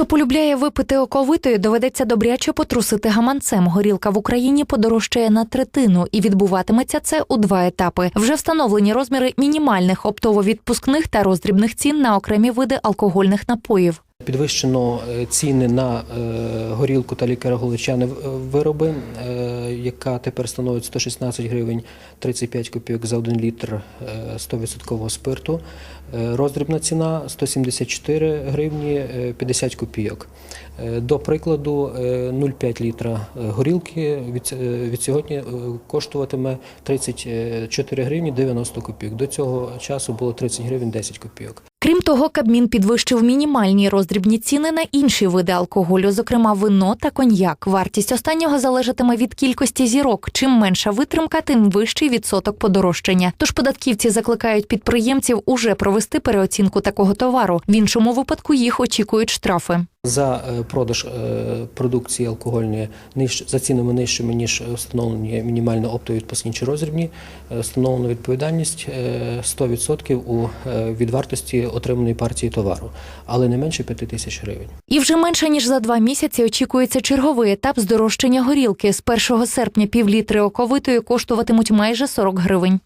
хто полюбляє випити оковитої, доведеться добряче потрусити гаманцем. Горілка в Україні подорожчає на третину, і відбуватиметься це у два етапи. Вже встановлені розміри мінімальних оптово-відпускних та роздрібних цін на окремі види алкогольних напоїв. Підвищено е, ціни на е, горілку та лікароголичани вироби, е, яка тепер становить 116 гривень 35 копійок за 1 літр е, 100% спирту. Е, Роздрібна ціна 174 гривні е, 50 копійок. Е, До прикладу, е, 0,5 літра е, горілки від, е, від сьогодні е, коштуватиме 34 гривні 90 копійок. До цього часу було 30 гривень 10 копійок. Крім того, Кабмін підвищив мінімальні роздрібні ціни на інші види алкоголю, зокрема вино та коньяк. Вартість останнього залежатиме від кількості зірок. Чим менша витримка, тим вищий відсоток подорожчання. Тож податківці закликають підприємців уже провести переоцінку такого товару. В іншому випадку їх очікують штрафи. За е, продаж е, продукції алкогольної за цінами нижчими, ніж встановлені мінімально оптові відпускні розрібні, е, встановлена відповідальність е, 100% у е, від вартості отриманої партії товару, але не менше 5 тисяч гривень. І вже менше ніж за два місяці очікується черговий етап здорожчання горілки. З 1 серпня півлітри оковитої коштуватимуть майже 40 гривень.